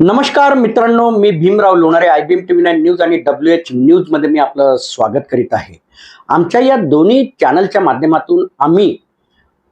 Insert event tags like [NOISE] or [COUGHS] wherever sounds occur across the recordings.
नमस्कार मित्रांनो मी Bhimrao Lonare I B M T V nine news आणि डब्ल्यू एच न्यूजमध्ये मी आपलं स्वागत करीत आहे. आमच्या या दोन्ही चॅनलच्या माध्यमातून आम्ही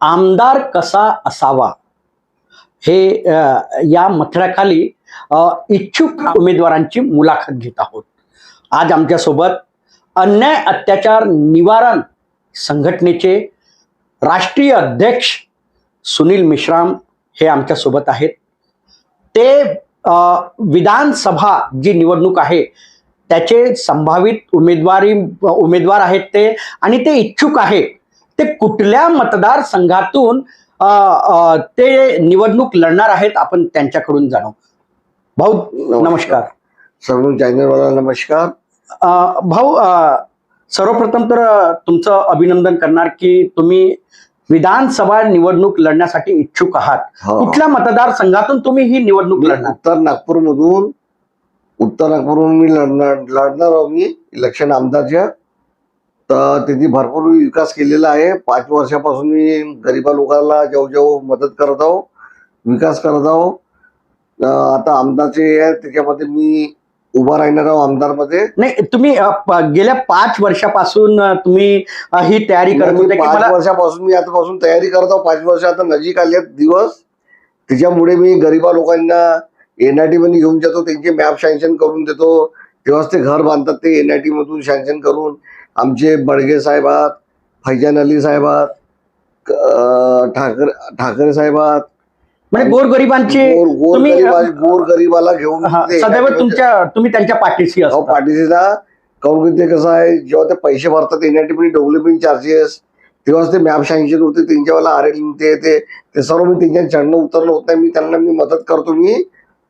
आमदार कसा असावा हे या मथळ्याखाली इच्छुक उमेदवारांची मुलाखत घेत आहोत. आज आमच्यासोबत अन्याय अत्याचार निवारण संघटनेचे राष्ट्रीय अध्यक्ष सुनील मिश्राम हे आमच्यासोबत आहेत. ते विधानसभा जी निवडणूक आहे त्याचे संभावित उमेदवारी उमेदवार आहेत ते आणि ते इच्छुक आहेत ते कुठल्या मतदारसंघातून ते निवडणूक लढणार आहेत आपण त्यांच्याकडून जाणू. भाऊ नमस्कार. सर्व चॅनलवाला नमस्कार. अ, भाऊ सर्वप्रथम तर तुमचं अभिनंदन करणार की तुम्ही विधानसभा निवडणूक लढण्यासाठी इच्छुक आहात. हा. कुठल्या मतदारसंघातून तुम्ही ही निवडणूक मी लढणार? उत्तर नागपूर मधून उत्तर नागपूरहून मी लढणार लढणार आहो मी. इलेक्शन आमदारच्या तर तिथे भरपूर विकास केलेला आहे. पाच वर्षापासून मी गरिबा लोकांना जेव्हा जेव्हा मदत करत आहो विकास करत आहो. अं, आता आमदारचे आहे त्याच्यामध्ये मी उभा राहणार आहो आमदारमध्ये. नाही तुम्ही अ, प- गेल्या पाच वर्षापासून अ, तुम्ही अ, ही तयारी करत मी होते की पाच मला वर्षापासून मी आतापासून तयारी करत आहो पाच वर्ष आता नजीक आले आहेत दिवस. त्याच्यामुळे मी गरिबा लोकांना एनआयटी मध्ये घेऊन जातो. त्यांचे मॅप सँक्शन करून देतो. तेव्हाच ते घर बांधतात ते एनआयटी मधून सँक्शन करून आमचे बडगे साहेब आहात फैजान अली साहेब आहात अं, ठाकरे ठाकरे साहेब आहात म्हणजे गोरगरिबांची गोर तुम्ही, गरिबा अं, गोर गरिबाला घेऊन हा, ते सदैव तुमच्या तुम्ही त्यांच्या पाठीशी अहो असता. काऊन की ते कसं आहे जेव्हा ते पैसे भरतात एनआयटी मध्ये डेव्हलपिंग चार्जेस तेव्हाच ते मॅप सँक्शन होते त्यांच्यावाला आर एल ते ते ते सर्व मी त्यांच्या चढणं उतरणं होत नाही मी त्यांना मी मदत करतो मी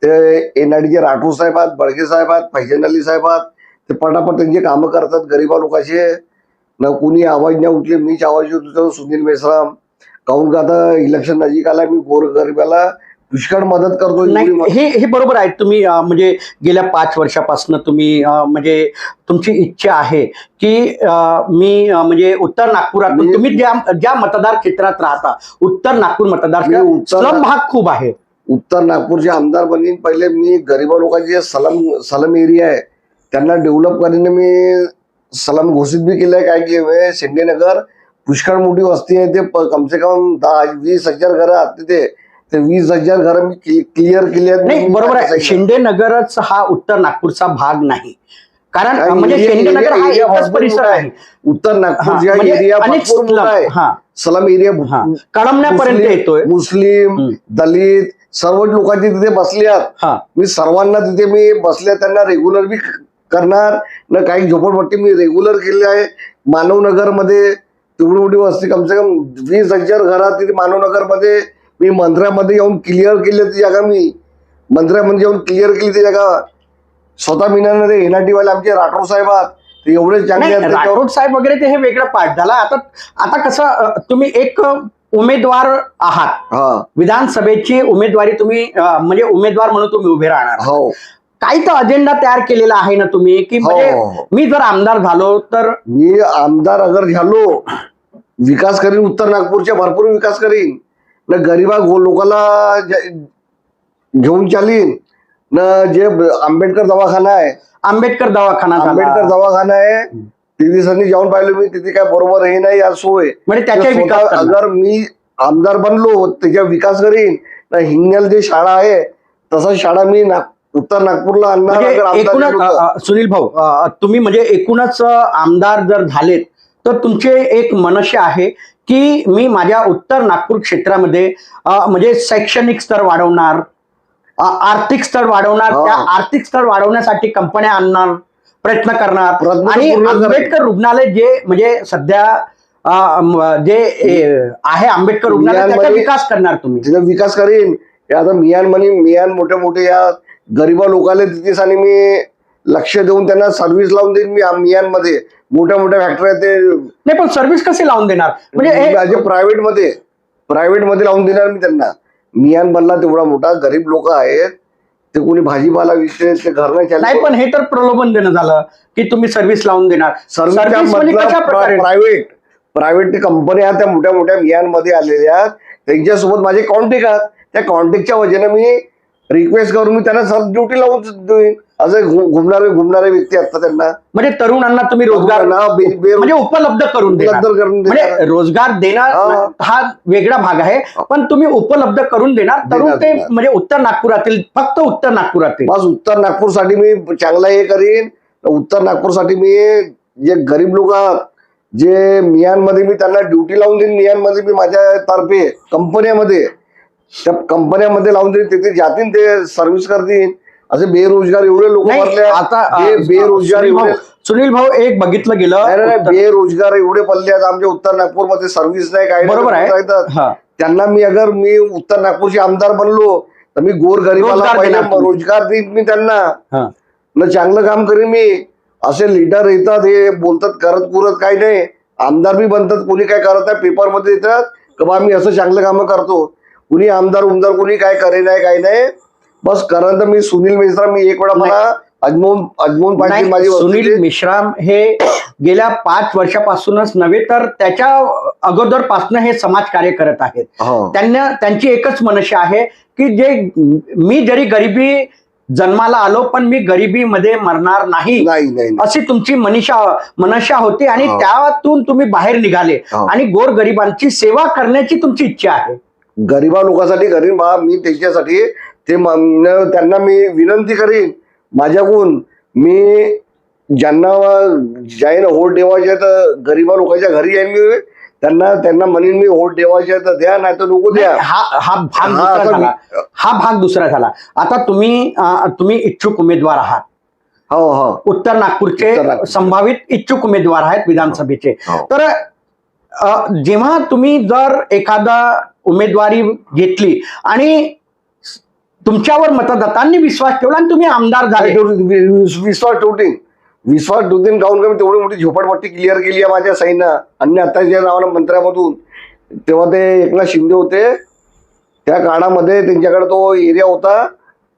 ते एनआयडीचे राठोड साहेब आहेत बडगे साहेब आहेत फैजन अली साहेब आहेत ते पटापट त्यांचे कामं करतात गरिबा लोकांचे न कुणी आवाज नाही उठले मीच आवाज होतो सुनील मेश्राम काऊन का आता इलेक्शन नजीक आला मी गोर गरिबाला पुष्कळ मदत करतो नाही हे हे बरोबर आहे तुम्ही म्हणजे गेल्या पाच वर्षापासून तुम्ही म्हणजे तुमची इच्छा आहे की मी म्हणजे उत्तर नागपुरातून मी- तुम्ही ज्या ज्या मतदार क्षेत्रात राहता उत्तर नागपूर मतदार उत्तर- स्लम भाग खूप आहे. उत्तर नागपूरचे आमदार बनीन पहिले मी गरिबा लोकांचे सलम सलम एरिया आहे. त्यांना डेव्हलप करणे मी सलम घोषित बी केलंय काय की शिंदेनगर पुष्कळ मोठी वस्ती आहे. ते कमसे कम दहा वीस हजार घरं आहेत तिथे ते वीस हजार घरं मी क्लिअर केली आहेत. बरोबर आहे. शिंदे नगरच हा उत्तर नागपूरचा भाग नाही. कारण म्हणजे शिंदे नगर हा एकच परिसर आहे. उत्तर म्हणजे एरिया मोठा आहे. हा. सलम एरिया कळमण्यापर्यंत येतोय. मुस्लिम. दलित सर्व लोकांचे तिथे बसले आहेत. हा. मी सर्वांना तिथे मी बसल्या त्यांना रेग्युलर बी करणार. न काही झोपडपट्टी मी रेग्युलर केली आहे. मानवनगरमध्ये तेवढी मोठी वस्ती कमसे कम वीस हजार घरात तिथे मानवनगरमध्ये मी मंत्र्यामध्ये येऊन क्लिअर केली ती जागा मी. मंत्र्यामध्ये येऊन क्लिअर केली ती जागा. स्वतः मीनाने एनआरटी वाले आमचे राठोड साहेब आहात. ते एवढे चांगले राठोड साहेब वगैरे ते हे वेगळं पाठ झाला. आता आता कसं तुम्ही एक उमेदवार आहात. हा. विधानसभेची उमेदवारी तुम्ही म्हणजे उमेदवार म्हणून तुम्ही उभे राहणार. हो. काही तर अजेंडा तयार केलेला आहे ना तुम्ही की हो, म्हणजे हो. मी जर आमदार झालो तर मी आमदार अगर झालो विकास करीन उत्तर नागपूरच्या भरपूर विकास करीन न गरिबा गो लोकांना जे- घेऊन चालीन न जे ब- आंबेडकर दवाखाना आहे आंबेडकर दवाखाना झाला. आंबेडकर दवाखाना आहे तिथे दिवसांनी जाऊन पाहिलं मी तिथे काय बरोबर हे नाही आज सोय म्हणजे त्याचे तर विकास स्वतः करणार. अगर मी आमदार बनलो त्याच्या विकास करीन न हिंगल जे शाळा आहे तसं शाळा मी नाग- उत्तर नागपूरला आणणार म्हणजे एकूणच सुनील भाऊ तुम्ही म्हणजे एकूणच आमदार जर झालेत तर तुमचे एक मनशे आहे की मी माझ्या उत्तर नागपूर क्षेत्रामध्ये म्हणजे शैक्षणिक स्तर वाढवणार आर्थिक स्तर वाढवणार. त्या आर्थिक स्तर वाढवण्यासाठी कंपन्या आणणार प्रयत्न करणार आणि. आंबेडकर रुग्णालय जे म्हणजे सध्या जे आहे आंबेडकर रुग्णालय विकास करणार तुम्ही विकास करीन आता मियान म्हणे मियान मोठे मोठे या गरिबा लोकांना तिथेच आणि मी लक्ष देऊन त्यांना सर्व्हिस लावून देईन मी मियानमध्ये मोठ्या मोठ्या फॅक्टऱ्या ते. नाही पण सर्व्हिस कसे लावून देणार? म्हणजे प्रायव्हेटमध्ये प्रायव्हेटमध्ये लावून देणार मी त्यांना. मियान बनला तेवढा मोठा गरीब लोक आहेत. ते कोणी भाजीपाला विकते ते घर नाही पण हे तर प्रलोभन देणं झालं की तुम्ही सर्व्हिस लावून देणार. कशा प्रायव्हेट प्रायव्हेट कंपन्या त्या मोठ्या मोठ्या मियानमध्ये आलेल्या आहेत. त्यांच्यासोबत माझे कॉन्टॅक्ट आहेत. त्या कॉन्टॅक्टच्या वजेनं मी रिक्वेस्ट करून मी त्यांना ड्युटी लावून देईन. असं घुमणारे घुमणारे व्यक्ती असतात त्यांना. म्हणजे तरुणांना तुम्ही रोजगार ना, बे- बे- म्हणजे उपलब्ध करून देणार. उपलब्ध करून देणार. म्हणजे रोजगार देणार हा. वेगळा भाग आहे. पण तुम्ही उपलब्ध करून देणार. तरुण देणार, ते देणार. म्हणजे उत्तर नागपुरातील फक्त उत्तर नागपुरातील. बस उत्तर नागपूरसाठी मी चांगला हे करीन. उत्तर नागपूरसाठी मी जे गरीब लोक आहात जे मियांमध्ये मी त्यांना ड्युटी लावून देईन. मियांमध्ये मी माझ्या तर्फे कंपन्यामध्ये. त्या कंपन्यामध्ये लावून देईन तिथे जातील ते सर्व्हिस करतील असे बेरोजगार एवढे लोक नाही आहेत. आता अं, बेरोजगार सुनील भाऊ एवढे सुनील भाऊ एक बघितलं गेलं नाही नाही, नाही बेरोजगार एवढे पडले आहेत आमच्या उत्तर नागपूरमध्ये सर्व्हिस नाही काय नाही, बरोबर आहे. हा. त्यांना मी अगर मी उत्तर नागपूरचे आमदार बनलो तर मी गोर गरिबाला रोजगार पहिले देणार. रोजगार देईन मी त्यांना हा. न चांगलं काम करीन मी असे लीडर येतात हे बोलतात करत पुरत काही नाही आमदार बी बनतात कोणी काय करत आहे पेपरमध्ये येतात का बा मी असं चांगलं कामं करतो कुणी आमदार उमदार कोणी काय करे नाही काही नाही बस कारण तर मी सुनील मिश्रा मी एक वेळा मला अजमोन अजमोन पाटील माझी सुनील मिश्राम हे गेल्या पाच वर्षापासूनच नव्हे तर त्याच्या अगोदरपासून हे समाजकार्य करत आहेत हो. त्यांना त्यांची एकच मनशा आहे की जे मी जरी गरिबी जन्माला आलो पण मी गरिबीमध्ये मरणार नाही. अशी तुमची मनीषा मनशा होती आणि हो. त्यातून तुम्ही बाहेर निघाले हो. आणि गोर गरिबांची सेवा करण्याची तुमची इच्छा आहे गरिबा लोकांसाठी करीन बा मी त्याच्यासाठी ते त्यांना मी विनंती करीन माझ्याकडून. मी ज्यांना जाईन होट ठेवायचे आहे तर गरिबा लोकांच्या घरी जाईन मी त्यांना त्यांना म्हणेन मी होट ठेवायचे आहे तर द्या नाही तर नको द्या. हा हा भाग हा, दुसरा झाला. हा भाग दुसरा झाला. आता तुम्ही तुम्ही इच्छुक उमेदवार आहात. हो हो. उत्तर नागपूरचे. संभावित इच्छुक उमेदवार आहेत विधानसभेचे. हो. तर जेव्हा तुम्ही जर एखादा उमेदवारी घेतली. आणि तुमच्यावर मतदातांनी विश्वास ठेवला आणि तुम्ही आमदार झाले. विश्वास ठेवतील. विश्वास ठेवतील काहून कमी तेवढी मोठी झोपडपट्टी क्लिअर केली आहे माझ्या सैन्या अन्य आताच्या नावानं मंत्र्यामधून. तेव्हा ते एकनाथ शिंदे होते. त्या काळामध्ये त्यांच्याकडे तो एरिया होता.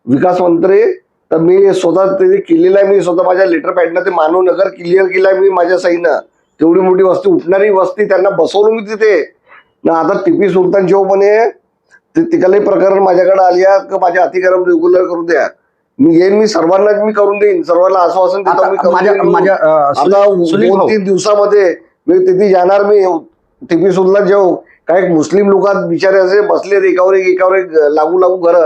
विकास मंत्री. तर मी स्वतः ते केलेलं आहे मी स्वतः माझ्या लेटर पॅडनं ते मानव नगर क्लिअर केलं आहे मी माझ्या सैन्य तेवढी मोठी वस्ती उठणारी वस्ती त्यांना बसवलं मी तिथे. आता टिपी सुलतान जेव्हा म्हणे तिकडले प्रकरण माझ्याकडे आली का माझ्या अतिक्रम रेग्युलर करू द्या? मी येईन मी सर्वांनाच मी करून देईन सर्वांना आश्वासन देतो मी दोन तीन दिवसामध्ये मी तिथे जाणार मी टिपी सुलतान जेव काही मुस्लिम लोक बिचारे असे बसले एकावर एक एकावर एक लागू लागू घर.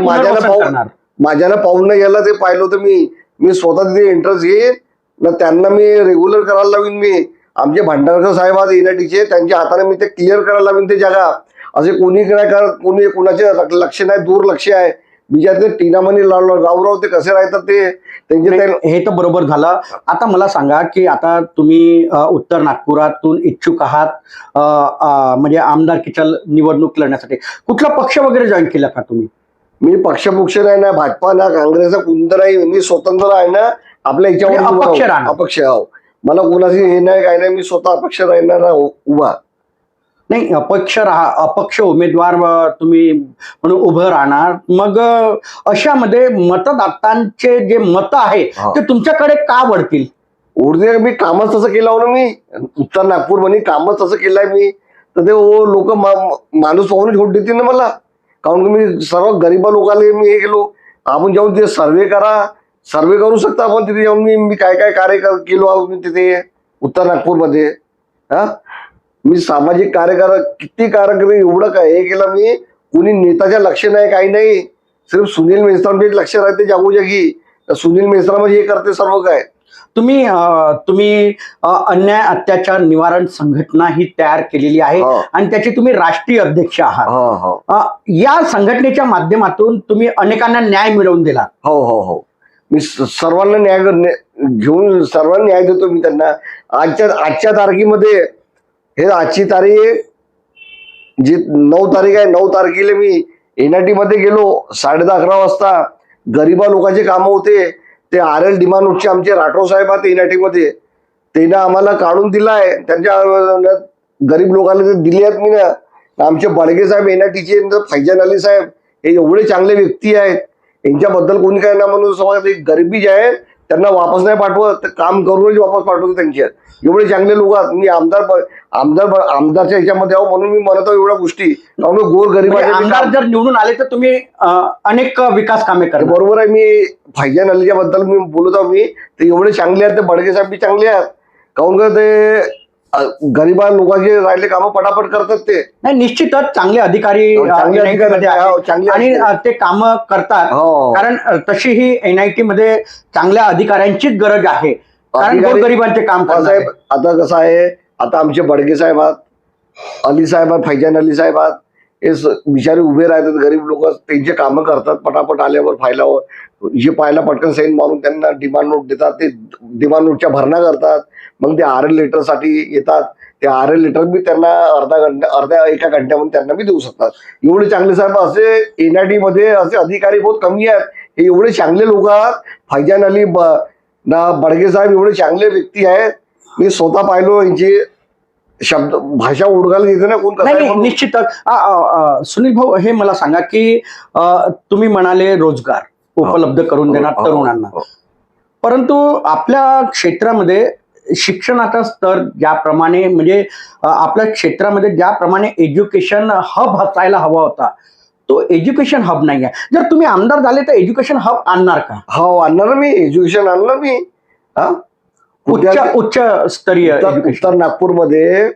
माझ्याला पाहून. माझ्याला पाहून नाही यायला ते पाहिलं होतं मी मी स्वतः तिथे इंटरेस्ट घेईन. ना त्यांना मी रेग्युलर करायला लावीन मी. आमचे भांडारकर साहेब आज एनआयटीचे त्यांच्या हाताने मी ते क्लिअर करायला लावीन ते जागा. असे कोणी काय करत कोणी कुणाचे लक्ष नाही दुर्लक्ष आहे. ते टीनामणी रावराव ते कसे राहतात ते? त्यांचे हे तर बरोबर झालं. आता मला सांगा की आता तुम्ही उत्तर नागपुरातून इच्छुक आहात म्हणजे आमदारकीच्या निवडणूक लढण्यासाठी. कुठला पक्ष वगैरे जॉईन केला का तुम्ही? मी पक्षपुक्ष नाही ना भाजपा ना काँग्रेसचा कोणतं नाही मी स्वतंत्र आहे ना आपल्या म्हणजे याच्यावर उभा अपक्ष राहू. अपक्ष आहो मला कोणाशी हे नाही काय नाही मी स्वतः अपक्ष राहणार उभा. नाही अपक्ष राहा अपक्ष उमेदवार तुम्ही म्हणून उभं राहणार. मग अशामध्ये मतदातांचे जे मत आहे हा. ते तुमच्याकडे का वळतील? उर्दे मी कामच तसं केलं हो ना मी उत्तर नागपूरमध्ये कामच तसं केलंय मी. तर ते लोक माणूस पाहून छोट देतील ना मला. काऊन की मी सर्व गरिबा लोकांना मी हे केलो. आपण जाऊन ते सर्वे करा. सर्वे करू शकता आपण तिथे जाऊन मी मी काय काय कार्य कर- केलो आहोत मी तिथे उत्तर नागपूरमध्ये. हा? मी सामाजिक कार्यकर किती कार्यक्रम एवढं काय हे केलं मी? कुणी नेताच्या लक्ष नाही काही नाही. सिर्फ सुनील मेश्रामचे लक्ष राहते जागोजागी. तर सुनील मेश्राम हे करते सर्व काय. तुम्ही तुम्ही अन्याय अत्याचार निवारण संघटना ही तयार केलेली आहे हो. आणि त्याचे तुम्ही राष्ट्रीय अध्यक्ष आहात. हो हो. या संघटनेच्या माध्यमातून तुम्ही अनेकांना न्याय मिळवून दिला. हो हो हो. मी स- सर्वांना न्याय घेऊन सर्वांना न्याय देतो मी त्यांना. आजच्या आजच्या तारखेमध्ये हे आजची तारीख जी नऊ तारीख आहे नऊ तारखेला मी एन आर टीमध्ये गेलो. साडे दहा अकरा वाजता गरिबा लोकांचे कामं होते. ते आर एल डिमांडचे आमचे राठोड साहेब आहेत आर टीमध्ये. त्यानं आम्हाला काढून दिलाय. त्यांच्या गरीब लोकांना ते दिले आहेत मी ना. आमचे बडगे साहेब एनआयटीचे फैजान अली साहेब हे एवढे चांगले व्यक्ती आहेत. यांच्याबद्दल कोणी काय ना म्हणून समज गरिबी जे आहे त्यांना वापस नाही पाठवत तर काम करूनच वापस पाठवतो त्यांच्या एवढे चांगले लोक आहेत. मी आमदार आमदार आमदारच्या ह्याच्यामध्ये आहो म्हणून मी म्हणत आहो एवढ्या गोष्टी. काऊन गोर म्हणजे गरीब आमदार जर निवडून आले तर तुम्ही अनेक विकास कामे करणार. बरोबर आहे मी फायजान अलीच्या बद्दल मी बोलत आहो मी. ते एवढे चांगले आहेत ते बडगे साहेब बी चांगले आहेत. काऊन का ते गरीबा लोकांचे राहिले कामं पटापट करतात ते. नाही निश्चितच चांगले अधिकारी हो, चांगले अं, अधिकारी NIT मध्ये आहेत, आहेत. हो, चांगले आणि अधिकारी. अं, ते काम करतात. हो. कारण अं, तशीही एनआयटी मध्ये चांगल्या अधिकाऱ्यांचीच गरज आहे. कारण अधिकारी- गोरगरिबांचे काम साहेब आता कसं आहे आता आमचे बडगे साहेब आहात अली साहेब आहेत फैजान अली साहेब आहात हे स- बिचारे उभे राहतात गरीब लोक त्यांचे कामं करतात पटापट आल्यावर फायलावर जे पाहायला पटकन साईन मारून त्यांना डिमांड नोट देतात ते डिमांड नोटच्या भरणा करतात. मग ते आर एल लेटरसाठी येतात. ते आर एल लेटर बी त्यांना अर्धा घंटा अर्ध्या एका घंट्यामध्ये त्यांना बी देऊ शकतात. एवढे चांगले साहेब असे एनआयटी मध्ये असे अधिकारी बहुत कमी आहेत. हे एवढे चांगले लोक आहेत. फैजान अली ब ना बडगे साहेब एवढे चांगले व्यक्ती आहेत. मी स्वतः पाहिलो यांची शब्द भाषा ओळखायला येते ना कोण कसं. निश्चितच. सुनील भाऊ हे मला सांगा की तुम्ही म्हणाले रोजगार उपलब्ध करून देणार हो, तरुणांना. हो. परंतु आपल्या क्षेत्रामध्ये शिक्षणाचा स्तर ज्याप्रमाणे म्हणजे आपल्या क्षेत्रामध्ये ज्याप्रमाणे एज्युकेशन हब असायला हवा होता तो एज्युकेशन हब नाही आहे जर तुम्ही आमदार झाले तर एज्युकेशन हब आणणार का? हो आणणार मी. एज्युकेशन आणलं मी. हा? उच्च उद्या- उच्च स्तरीय उत्तर नागपूरमध्ये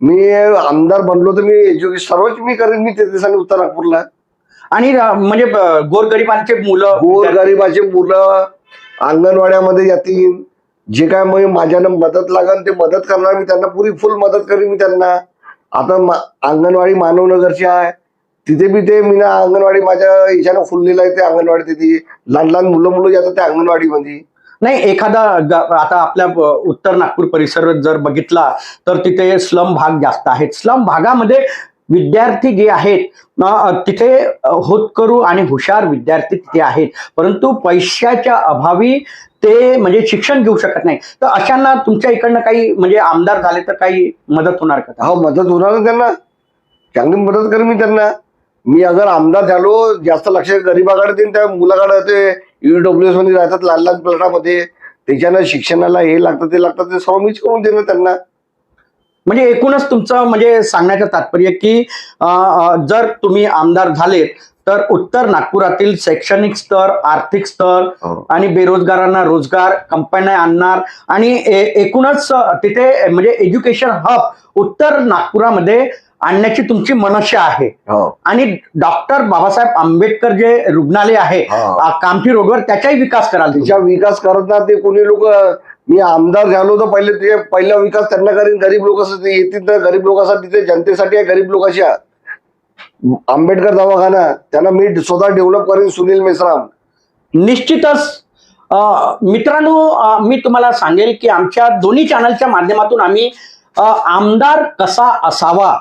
मी आमदार बनलो तर मी एज्युकेशन सर्वच मी करेन मी ते दिवसांनी उत्तर नागपूरला. आणि म्हणजे गोरगरिबांचे मुलं गोर गरिबाचे मुलं अंगणवाड्यामध्ये जातील. जे काय मग माझ्यानं मदत लागेल ते मदत करणार मी त्यांना पुरी फुल मदत करेन मी त्यांना. आता मा- अंगणवाडी मानवनगरची आहे. तिथे बी ते मी ना अंगणवाडी माझ्या याच्यानं फुललेलं आहे ते अंगणवाडी तिथे. लहान लहान मुलं मुलं जातात त्या अंगणवाडीमध्ये. नाही एखादा आता आपल्या उत्तर नागपूर परिसर जर बघितला तर तिथे स्लम भाग जास्त आहेत. स्लम भागामध्ये विद्यार्थी जे आहेत तिथे होतकरू आणि हुशार विद्यार्थी तिथे आहेत. परंतु पैशाच्या अभावी ते म्हणजे शिक्षण घेऊ शकत नाही. तर अशांना तुमच्या इकडनं काही म्हणजे आमदार झाले तर काही मदत होणार का? हो मदत होणार ना त्यांना. चांगली मदत करेन मी त्यांना. मी अगर आमदार झालो जास्त लक्ष गरीबाकडे देईन त्या मुलाकडे ते ईडब्ल्यू एसमध्ये राहतात लहान लहान प्लॉटामध्ये. त्याच्यानं शिक्षणाला हे लागतं ते लागतं ते सर्व मीच करून देणार त्यांना. म्हणजे एकूणच तुमचं म्हणजे सांगण्याचं तात्पर्य की जर तुम्ही आमदार झाले तर उत्तर नागपुरातील शैक्षणिक स्तर आर्थिक स्तर आणि बेरोजगारांना रोजगार कंपन्या आणणार आणि एकूणच तिथे म्हणजे एज्युकेशन हब उत्तर नागपुरामध्ये आणण्याची तुमची मनशा आहे हो आणि डॉक्टर बाबासाहेब आंबेडकर जे रुग्णालय आहे हा. कामठी रोडवर त्याचाही विकास कराल. त्याचा विकास करतात ते कोणी लोक मी आमदार झालो तर पहिले ते पहिला विकास त्यांना करीन. गरीब लोक येतील तर गरीब लोकांसाठी ते जनतेसाठी आहे गरीब लोकांच्या आंबेडकर दवाखाना त्यांना मी स्वतः डेव्हलप करेन सुनील मेश्राम. निश्चितच मित्रांनो मी तुम्हाला सांगेल की आमच्या दोन्ही चॅनलच्या माध्यमातून आम्ही आमदार कसा असावा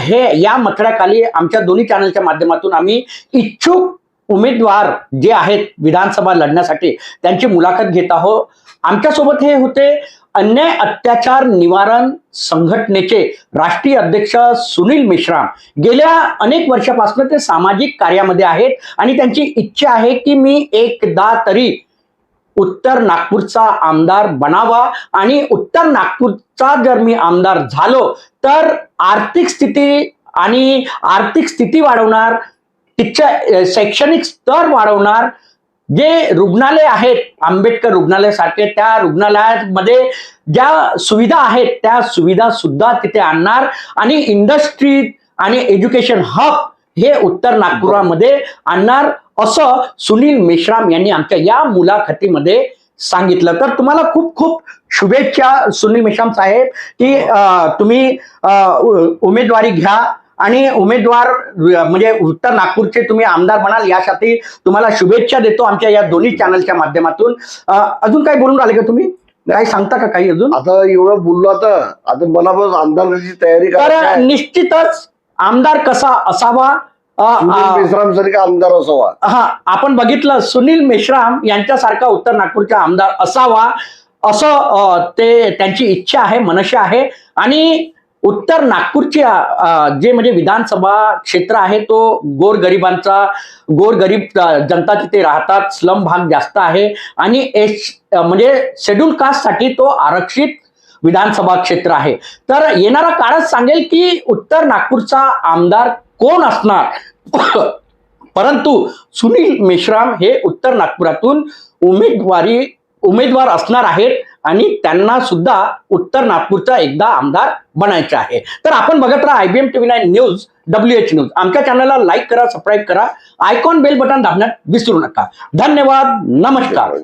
हे या मथळ्याखाली आमच्या दोन्ही चॅनलच्या माध्यमातून आम्ही इच्छुक उमेदवार जे आहेत विधानसभा लढण्यासाठी त्यांची मुलाखत घेत आहोत. आमच्यासोबत हे होते अन्याय अत्याचार निवारण संघटनेचे राष्ट्रीय अध्यक्ष सुनील मेश्राम. गेल्या अनेक वर्षापासून ते सामाजिक कार्यामध्ये आहेत आणि त्यांची इच्छा आहे की मी एकदा तरी उत्तर नागपूरचा आमदार बनावा आणि उत्तर नागपूरचा जर मी आमदार झालो तर आर्थिक स्थिती आणि आर्थिक स्थिती वाढवणार तिच्या शैक्षणिक स्तर वाढवणार जे रुग्णालय आहेत आंबेडकर रुग्णालयासारखे त्या रुग्णालयामध्ये ज्या सुविधा आहेत त्या सुविधा सुद्धा तिथे आणणार. आणि इंडस्ट्री आणि एज्युकेशन हब हे उत्तर नागपुरामध्ये आणणार असं सुनील मेश्राम यांनी आमच्या या मुलाखतीमध्ये सांगितलं. तर तुम्हाला खूप खूप शुभेच्छा सुनील मेश्राम साहेब की तुम्ही उमेदवारी घ्या. आणि उमेदवार म्हणजे उत्तर नागपूरचे तुम्ही आमदार बनाल यासाठी तुम्हाला शुभेच्छा देतो आमच्या या दोन्ही चॅनलच्या माध्यमातून. अजून काही बोलून राहिले का तुम्ही? काही सांगता का काही अजून? आता एवढं बोललो आता आता मला बस आमदाराची तयारी तर. निश्चितच आमदार कसा असावा? मेश्राम सारखे आमदार असावा. हा आपण बघितलं सुनील मेश्राम यांच्यासारखा उत्तर नागपूरचा आमदार असावा असं ते त्यांची इच्छा आहे मनशा आहे. आणि उत्तर नागपूरची जे म्हणजे विधानसभा क्षेत्र आहे तो गोरगरिबांचा गोरगरीब जनता तिथे राहतात स्लम भाग जास्त आहे. आणि एस म्हणजे शेड्यूल कास्टसाठी तो आरक्षित विधानसभा क्षेत्र आहे. तर येणारा काळच सांगेल की उत्तर नागपूरचा आमदार कोण असणार? [COUGHS] परंतु सुनील मेश्राम हे उत्तर नागपुरातून उमेदवारी उमेदवार असणार आहेत. आणि त्यांना सुद्धा उत्तर नागपूरचा एकदा आमदार बनायचे आहे. तर आपण बघत राहा IBM TV nine news W H news. आमच्या चॅनलला लाईक करा सबस्क्राईब करा. आयकॉन बेल बटन दाबण्यात विसरू नका. धन्यवाद. नमस्कार.